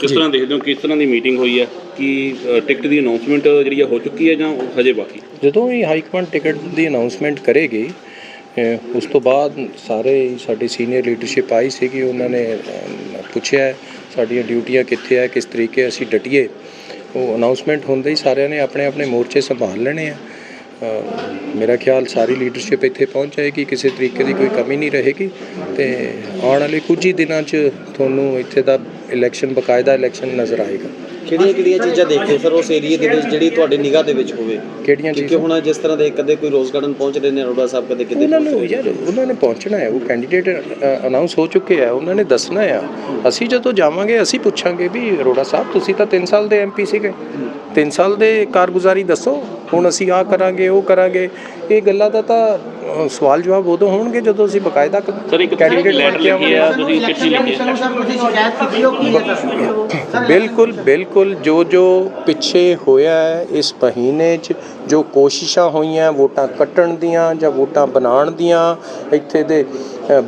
ਕਿਸ ਤਰ੍ਹਾਂ ਦੇਖਦੇ ਹੋ ਕਿਸ ਤਰ੍ਹਾਂ ਦੀ ਮੀਟਿੰਗ ਹੋਈ ਹੈ? ਕਿ ਟਿਕਟ ਦੀ ਅਨਾਉਂਸਮੈਂਟ ਜਿਹੜੀ ਆ ਹੋ ਚੁੱਕੀ ਹੈ ਜਾਂ ਹਜੇ ਬਾਕੀ? ਜਦੋਂ ਹੀ ਹਾਈ ਕਮਾਂਡ ਟਿਕਟ ਦੀ ਅਨਾਉਂਸਮੈਂਟ ਕਰੇਗੀ ਉਸ ਤੋਂ ਬਾਅਦ ਸਾਰੇ ਸਾਡੀ ਸੀਨੀਅਰ ਲੀਡਰਸ਼ਿਪ ਆਈ ਸੀਗੀ ਉਹਨਾਂ ਨੇ ਪੁੱਛਿਆ ਸਾਡੀਆਂ ਡਿਊਟੀਆਂ ਕਿੱਥੇ ਹੈ ਕਿਸ ਤਰੀਕੇ ਅਸੀਂ ਡਟੀਏ। ਉਹ ਅਨਾਉਂਸਮੈਂਟ ਹੁੰਦੇ ਹੀ ਸਾਰਿਆਂ ਨੇ ਆਪਣੇ ਆਪਣੇ ਮੋਰਚੇ ਸੰਭਾਲ ਲੈਣੇ ਆ। ਮੇਰਾ ਖਿਆਲ ਸਾਰੀ ਲੀਡਰਸ਼ਿਪ ਇੱਥੇ ਪਹੁੰਚ ਜਾਏਗੀ ਕਿਸੇ ਤਰੀਕੇ ਦੀ ਕੋਈ ਕਮੀ ਨਹੀਂ ਰਹੇਗੀ। ਤੇ ਆਉਣ ਵਾਲੇ ਕੁਝ ਹੀ ਦਿਨਾਂ 'ਚ ਤੁਹਾਨੂੰ ਇੱਥੇ ਦਾ ਇਲੈਕਸ਼ਨ ਬਕਾਇਦਾ ਇਲੈਕਸ਼ਨ ਨਜ਼ਰ ਆਏਗਾ। ਕਿਹੜੀਆਂ ਕਿਹੜੀਆਂ ਚੀਜ਼ਾਂ ਦੇਖਦੇ ਸਰ ਉਸ ਏਰੀਏ ਦੇ ਵਿੱਚ ਜਿਹੜੀ ਤੁਹਾਡੀ ਨਿਗਾਹ ਦੇ ਵਿੱਚ ਹੋਵੇ? ਕਿਹੜੀਆਂ ਕਿਉਂਕਿ ਹੁਣ ਜਿਸ ਤਰ੍ਹਾਂ ਦੇ ਕਦੇ ਕੋਈ ਰੋਜ਼ ਗਾਰਡਨ ਪਹੁੰਚ ਰਹੇ ਨੇ ਅਰੋੜਾ ਸਾਹਿਬ ਕਦੇ ਕਿਤੇ ਉਹਨਾਂ ਨੂੰ ਯਾਰ ਉਹਨਾਂ ਨੇ ਪਹੁੰਚਣਾ ਹੈ ਉਹ ਕੈਂਡੀਡੇਟ ਅਨਾਉਂਸ ਹੋ ਚੁੱਕੇ ਆ ਉਹਨਾਂ ਨੇ ਦੱਸਣਾ ਆ। ਅਸੀਂ ਜਦੋਂ ਜਾਵਾਂਗੇ ਅਸੀਂ ਪੁੱਛਾਂਗੇ ਵੀ ਅਰੋੜਾ ਸਾਹਿਬ ਤੁਸੀਂ ਤਾਂ 3 ਸਾਲ ਦੇ ਐਮਪੀ ਸੀਗੇ। 3 ਸਾਲ ਦੇ ਕਾਰਗੁਜ਼ਾਰੀ ਦੱਸੋ ਹੁਣ ਅਸੀਂ ਆ ਕਰਾਂਗੇ ਉਹ ਕਰਾਂਗੇ। ਇਹ ਗੱਲਾਂ ਦਾ ਤਾਂ ਅ, ਸਵਾਲ ਜਵਾਬ ਉਦੋਂ ਹੋਣਗੇ ਜਦੋਂ ਅਸੀਂ ਬਕਾਇਦਾ ਸਰ ਇੱਕ candidate ਲੈਟਰ ਲਿਖੀ ਆ ਤੁਸੀਂ ਚਿੱਠੀ ਲਿਖੀ ਹੈ ਬਿਲਕੁਲ ਬਿਲਕੁਲ ਜੋ ਜੋ ਪਿੱਛੇ ਹੋਇਆ ਹੈ ਇਸ ਮਹੀਨੇ 'ਚ ਜੋ ਕੋਸ਼ਿਸ਼ਾਂ ਹੋਈਆਂ ਵੋਟਾਂ ਕੱਟਣ ਦੀਆਂ ਜਾਂ ਵੋਟਾਂ ਬਣਾਉਣ ਦੀਆਂ ਇੱਥੇ ਦੇ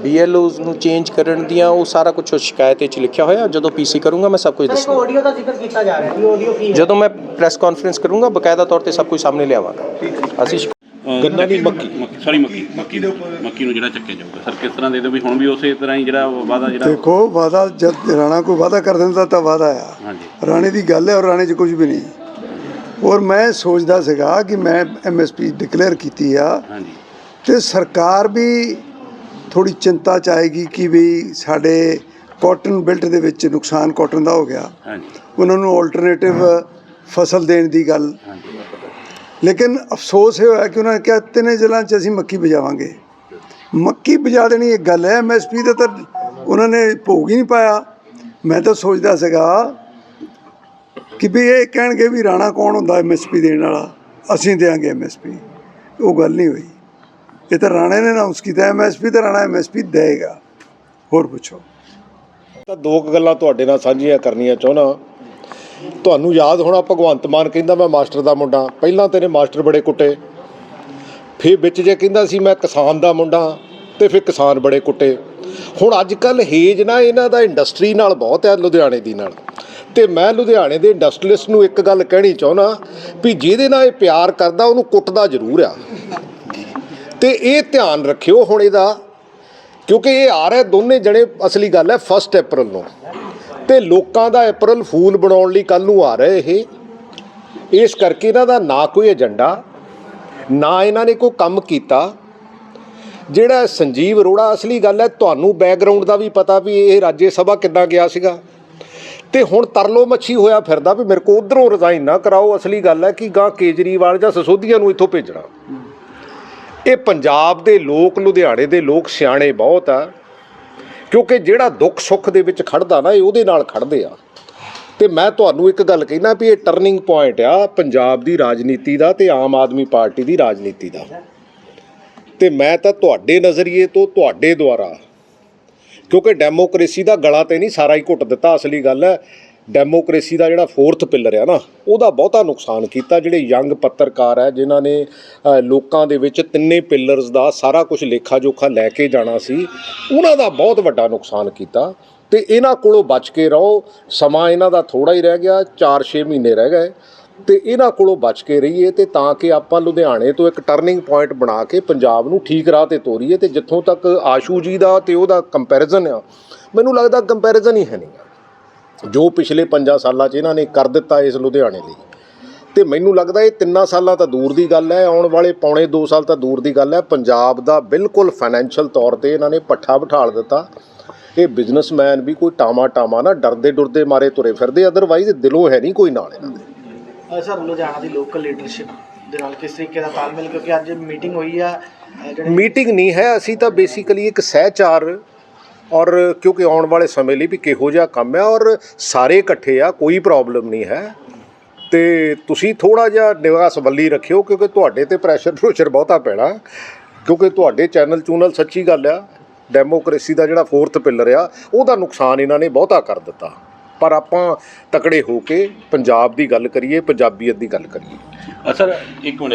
ਬੀਐਲਓਜ਼ ਨੂੰ ਚੇਂਜ ਕਰਨ ਦੀਆਂ ਉਹ ਸਾਰਾ ਕੁਝ ਸ਼ਿਕਾਇਤ ਵਿੱਚ ਲਿਖਿਆ ਹੋਇਆ। ਜਦੋਂ ਪੀਸੀ ਕਰੂੰਗਾ ਮੈਂ ਸਭ ਕੁਝ ਦੱਸੂੰਗਾ। ਆਡੀਓ ਦਾ ਜ਼ਿਕਰ ਕੀਤਾ ਜਾ ਰਿਹਾ ਹੈ। ਆਡੀਓ ਕੀ ਜਦੋਂ ਮੈਂ ਪ੍ਰੈਸ ਕਾਨਫਰੰਸ ਕਰੂੰਗਾ ਬਕਾਇਦਾ ਤੌਰ ਤੇ ਸਭ ਕੁਝ ਸਾਹਮਣੇ ਲਿਆਵਾਂਗਾ। ਅਸੀਂ ਗੰਨਾ ਦੀ ਮੱਕੀ। ਸੌਰੀ ਮੱਕੀ। ਮੱਕੀ ਦੇ ਉੱਪਰ। ਮੱਕੀ ਨੂੰ ਜਿਹੜਾ ਚੱਕਿਆ ਜਾਊਗਾ। ਸਰ ਕਿਸ ਤਰ੍ਹਾਂ ਦੇ ਦਿਓ ਵੀ ਹੁਣ ਵੀ uਸੇ ਤਰ੍ਹਾਂ ਹੀ ਜਿਹੜਾ ਵਾਦਾ ਜਿਹੜਾ ਦੇਖੋ ਵਾਦਾ ਜਦ ਰਾਣਾ ਕੋਈ ਵਾਦਾ ਕਰ ਦਿੰਦਾ ਤਾਂ ਵਾਦਾ ਆ। ਹਾਂਜੀ। ਰਾਣੇ ਦੀ ਗੱਲ ਹੈ ਔਰ ਰਾਣੇ 'ਚ ਕੁਝ ਵੀ ਨਹੀਂ। ਔਰ ਮੈਂ ਸੋਚਦਾ ਸੀਗਾ ਕਿ ਮੈਂ ਐਮਐਸਪੀ ਡਿਕਲੇਅਰ ਕੀਤੀ ਆ। ਹਾਂਜੀ। ਤੇ ਸਰਕਾਰ ਵੀ ਥੋੜੀ ਚਿੰਤਾ ਚ ਆਏਗੀ ਕਿ ਵੀ ਸਾਡੇ ਕਾਟਨ ਬੈਲਟ ਦੇ ਵਿੱਚ ਨੁਕਸਾਨ ਕਾਟਨ ਦਾ ਹੋ ਗਿਆ। ਹਾਂਜੀ। ਉਹਨਾਂ ਨੂੰ ਆਲਟਰਨੇਟਿਵ ਫਸਲ ਦੇਣ ਦੀ ਗੱਲ। ਹਾਂਜੀ। ਲੇਕਿਨ ਅਫਸੋਸ ਇਹ ਹੋਇਆ ਕਿ ਉਹਨਾਂ ਨੇ ਕਿਹਾ, ਤਿੰਨੇ ਜ਼ਿਲ੍ਹਿਆਂ 'ਚ ਅਸੀਂ ਮੱਕੀ ਬਜਾਵਾਂਗੇ ਮੱਕੀ ਬਜਾ ਦੇਣੀ ਇੱਕ ਗੱਲ ਹੈ ਐਮਐਸਪੀ ਦਾ ਤਾਂ ਉਹਨਾਂ ਨੇ ਭੋਗ ਹੀ ਨਹੀਂ ਪਾਇਆ। ਮੈਂ ਤਾਂ ਸੋਚਦਾ ਸੀਗਾ ਕਿ ਵੀ ਇਹ ਕਹਿਣਗੇ ਵੀ ਰਾਣਾ ਕੌਣ ਹੁੰਦਾ ਐਮਐਸਪੀ ਦੇਣ ਵਾਲਾ? ਅਸੀਂ ਦੇਾਂਗੇ ਐਮਐਸਪੀ ਉਹ ਗੱਲ ਨਹੀਂ ਹੋਈ। ਇਹ ਤਾਂ ਰਾਣੇ ਨੇ ਅਨਾਉਂਸ ਕੀਤਾ ਐਮਐਸਪੀ ਤੇ ਰਾਣਾ ਐਮਐਸਪੀ ਦੇਗਾ ਹੋਰ ਪੁੱਛੋ। ਤਾਂ ਦੋ ਕੁ ਗੱਲਾਂ ਤੁਹਾਡੇ ਨਾਲ ਸਾਂਝੀਆਂ ਕਰਨੀਆਂ ਚਾਹੁੰਦਾ। ਤੁਹਾਨੂੰ ਯਾਦ ਹੋਣਾ ਭਗਵੰਤ ਮਾਨ ਕਹਿੰਦਾ ਮੈਂ ਮਾਸਟਰ ਦਾ ਮੁੰਡਾ, ਪਹਿਲਾਂ ਤੇਰੇ ਮਾਸਟਰ ਬੜੇ ਕੁੱਟੇ। ਫਿਰ ਵਿੱਚ ਜੇ ਕਹਿੰਦਾ ਸੀ ਮੈਂ ਕਿਸਾਨ ਦਾ ਮੁੰਡਾ, ਤੇ ਫਿਰ ਕਿਸਾਨ ਬੜੇ ਕੁੱਟੇ। ਹੁਣ ਅੱਜ ਕੱਲ ਹੇਜ ਨਾ ਇਹਨਾਂ ਦਾ ਇੰਡਸਟਰੀ ਨਾਲ ਬਹੁਤ ਹੈ ਲੁਧਿਆਣੇ ਦੀ ਨਾਲ। ਤੇ ਮੈਂ ਲੁਧਿਆਣੇ ਦੇ ਇੰਡਸਟਰੀਲਿਸਟ ਨੂੰ ਇੱਕ ਗੱਲ ਕਹਿਣੀ ਚਾਹੁੰਦਾ ਵੀ ਜਿਹਦੇ ਨਾਲ ਇਹ ਪਿਆਰ ਕਰਦਾ, ਉਹਨੂੰ ਕੁੱਟਦਾ ਜ਼ਰੂਰ ਆ। ਤੇ ਇਹ ਧਿਆਨ ਰੱਖਿਓ ਹੁਣ ਇਹਦਾ, ਕਿਉਂਕਿ ਇਹ ਆ ਰਿਹਾ ਦੋਨੇ ਜਣੇ, ਅਸਲੀ ਗੱਲ ਹੈ 1 ਅਪ੍ਰੈਲ ਨੂੰ। ਤੇ ਲੋਕਾਂ ਦਾ ਅਪ੍ਰੈਲ ਫੂਲ ਬਣਾਉਣ ਲਈ ਕੱਲ ਨੂੰ ਆ ਰਹੇ ਇਹ। ਇਸ ਕਰਕੇ ਇਹਨਾਂ ਦਾ ਨਾ ਕੋਈ ਏਜੰਡਾ ਨਾ ਇਹਨਾਂ ਨੇ ਕੋਈ ਕੰਮ ਕੀਤਾ। ਜਿਹੜਾ ਸੰਜੀਵ ਅਰੋੜਾ ਅਸਲੀ ਗੱਲ ਹੈ, ਤੁਹਾਨੂੰ ਬੈਕਗ੍ਰਾਉਂਡ ਦਾ ਵੀ ਪਤਾ ਵੀ ਇਹ ਰਾਜ ਸਭਾ ਕਿੱਦਾਂ ਗਿਆ ਸੀਗਾ। ਤੇ ਹੁਣ ਤਰਲੋ ਮੱਛੀ ਹੋਇਆ ਫਿਰਦਾ ਵੀ ਮੇਰੇ ਕੋ ਉਧਰੋਂ ਰਿਜ਼ਾਈਨ ਨਾ ਕਰਾਓ, ਅਸਲੀ ਗੱਲ ਹੈ ਕਿ ਗਾਂ ਕੇਜਰੀਵਾਲ ਜਾਂ ਸਸੋਧੀਆਂ ਨੂੰ ਇੱਥੋਂ ਭੇਜਣਾ। ਇਹ ਪੰਜਾਬ ਦੇ ਲੋਕ, ਲੁਧਿਆਣੇ ਦੇ ਲੋਕ ਸਿਆਣੇ ਬਹੁਤ ਆ। ਕਿਉਂਕਿ ਜਿਹੜਾ ਦੁੱਖ ਸੁੱਖ ਦੇ ਵਿੱਚ ਖੜਦਾ ਨਾ, ਇਹ ਉਹਦੇ ਨਾਲ ਖੜਦੇ ਆ। ਤੇ ਮੈਂ ਤੁਹਾਨੂੰ ਇੱਕ ਗੱਲ ਕਹਿਣਾ ਵੀ ਇਹ ਟਰਨਿੰਗ ਪੁਆਇੰਟ ਆ, ਪੰਜਾਬ ਦੀ ਰਾਜਨੀਤੀ ਦਾ ਤੇ ਆਮ ਆਦਮੀ ਪਾਰਟੀ ਦੀ ਰਾਜਨੀਤੀ ਦਾ। ਤੇ ਮੈਂ ਤਾਂ ਤੁਹਾਡੇ ਨਜ਼ਰੀਏ ਤੋਂ ਤੁਹਾਡੇ ਦੁਆਰਾ, ਕਿਉਂਕਿ ਡੈਮੋਕ੍ਰੇਸੀ ਦਾ ਗਲਾ ਤੇ ਨਹੀਂ, ਸਾਰਾ ਹੀ ਘੁੱਟ ਦਿੱਤਾ, ਅਸਲੀ ਗੱਲ ਹੈ। ਡੈਮੋਕ੍ਰੇਸੀ ਦਾ ਜਿਹੜਾ ਫੋਰਥ ਪਿਲਰ ਆ ਨਾ, ਉਹਦਾ ਬਹੁਤਾ ਨੁਕਸਾਨ ਕੀਤਾ। ਜਿਹੜੇ ਯੰਗ ਪੱਤਰਕਾਰ ਹੈ ਜਿਨ੍ਹਾਂ ਨੇ ਲੋਕਾਂ ਦੇ ਵਿੱਚ ਤਿੰਨੇ ਪਿਲਰਸ ਦਾ ਸਾਰਾ ਕੁਝ ਲੇਖਾ ਜੋਖਾ ਲੈ ਕੇ ਜਾਣਾ ਸੀ, ਉਹਨਾਂ ਦਾ ਬਹੁਤ ਵੱਡਾ ਨੁਕਸਾਨ ਕੀਤਾ। ਤੇ ਇਹਨਾਂ ਕੋਲੋਂ ਬਚ ਕੇ ਰਹੋ। ਸਮਾਂ ਇਹਨਾਂ ਦਾ ਥੋੜਾ ਹੀ ਰਹਿ ਗਿਆ 4-6 ਮਹੀਨੇ ਰਹਿ ਗਏ। ਤੇ ਇਹਨਾਂ ਕੋਲੋਂ ਬਚ ਕੇ ਰਹੀਏ ਤੇ ਤਾਂ ਕਿ ਆਪਾਂ ਲੁਧਿਆਣੇ ਤੋਂ ਇੱਕ ਟਰਨਿੰਗ ਪੁਆਇੰਟ ਬਣਾ ਕੇ ਪੰਜਾਬ ਨੂੰ ਠੀਕ ਰਾਹ ਤੇ ਤੋਰੀਏ। ਤੇ ਜਿੱਥੋਂ ਤੱਕ ਆਸ਼ੂ ਜੀ ਦਾ ਤੇ ਉਹਦਾ ਕੰਪੈਰੀਜ਼ਨ ਆ, ਮੈਨੂੰ ਲੱਗਦਾ ਕੰਪੈਰੀਜ਼ਨ ਹੀ ਹੈ ਨਹੀਂ। ਜੋ ਪਿਛਲੇ 5 ਸਾਲਾਂ 'ਚ ਇਹਨਾਂ ਨੇ ਕਰ ਦਿੱਤਾ ਇਸ ਲੁਧਿਆਣੇ ਲਈ। ਤੇ ਮੈਨੂੰ ਲੱਗਦਾ ਇਹ ਤਿੰਨਾਂ ਸਾਲਾਂ ਤਾਂ ਦੂਰ ਦੀ ਗੱਲ ਹੈ ਆਉਣ ਵਾਲੇ ਪੌਣੇ 2 ਸਾਲ ਤਾਂ ਦੂਰ ਦੀ ਗੱਲ ਹੈ। ਪੰਜਾਬ ਦਾ ਬਿਲਕੁਲ ਫਾਈਨੈਂਸ਼ੀਅਲ ਤੌਰ ਤੇ ਇਹਨਾਂ ਨੇ ਪੱਠਾ ਬਿਠਾਲ ਦਿੱਤਾ। ਇਹ ਬਿਜ਼ਨਸਮੈਨ ਵੀ ਕੋਈ ਟਾਮਾ ਟਾਮਾ ਨਾ ਡਰਦੇ ਡੁਰਦੇ ਮਾਰੇ ਤੁਰੇ ਫਿਰਦੇ ਅਦਰਵਾਈਜ਼ ਦਿਲੋਂ ਹੈ ਨਹੀਂ ਕੋਈ ਨਾਲ ਇਹਨਾਂ ਦੇ। ਸਰ ਲੁਧਿਆਣਾ ਦੀ ਲੋਕਲ ਲੀਡਰਸ਼ਿਪ ਦੇ ਨਾਲ ਕਿਸ ਤਰੀਕੇ ਦਾ ਤਾਲਮੇਲ ਕਿਉਂਕਿ ਅੱਜ ਮੀਟਿੰਗ ਹੋਈ ਆ ਮੀਟਿੰਗ ਨਹੀਂ ਹੈ ਅਸੀਂ ਤਾਂ ਬੇਸਿਕਲੀ ਇੱਕ ਸਹਿਚਾਰ ਔਰ ਕਿਉਂਕਿ ਆਉਣ ਵਾਲੇ ਸਮੇਂ ਲਈ ਵੀ ਕਿਹੋ ਜਿਹਾ ਕੰਮ ਹੈ ਔਰ ਸਾਰੇ ਇਕੱਠੇ ਆ ਕੋਈ ਪ੍ਰੋਬਲਮ ਨਹੀਂ ਹੈ। ਤੇ ਤੁਸੀਂ ਥੋੜਾ ਜਿਹਾ ਨਿਗਾਹ ਸੰਭਲੀ ਰੱਖਿਓ ਕਿਉਂਕਿ ਤੁਹਾਡੇ ਤੇ ਪ੍ਰੈਸ਼ਰ ਪ੍ਰੋਸ਼ਰ ਬਹੁਤਾ ਪੈਣਾ। ਕਿਉਂਕਿ ਤੁਹਾਡੇ ਚੈਨਲ ਚੂਨਲ ਸੱਚੀ ਗੱਲ ਆ ਡੈਮੋਕ੍ਰੇਸੀ ਦਾ ਜਿਹੜਾ ਫੋਰਥ ਪਿਲਰ ਆ ਉਹਦਾ ਨੁਕਸਾਨ ਇਹਨਾਂ ਨੇ ਬਹੁਤਾ ਕਰ ਦਿੱਤਾ। ਪਰ ਆਪਾਂ ਤਕੜੇ ਹੋ ਕੇ ਪੰਜਾਬ ਦੀ ਗੱਲ ਕਰੀਏ ਪੰਜਾਬੀਅਤ ਦੀ ਗੱਲ ਕਰੀਏ। ਅ, ਇੱਕ ਮਿੰਟ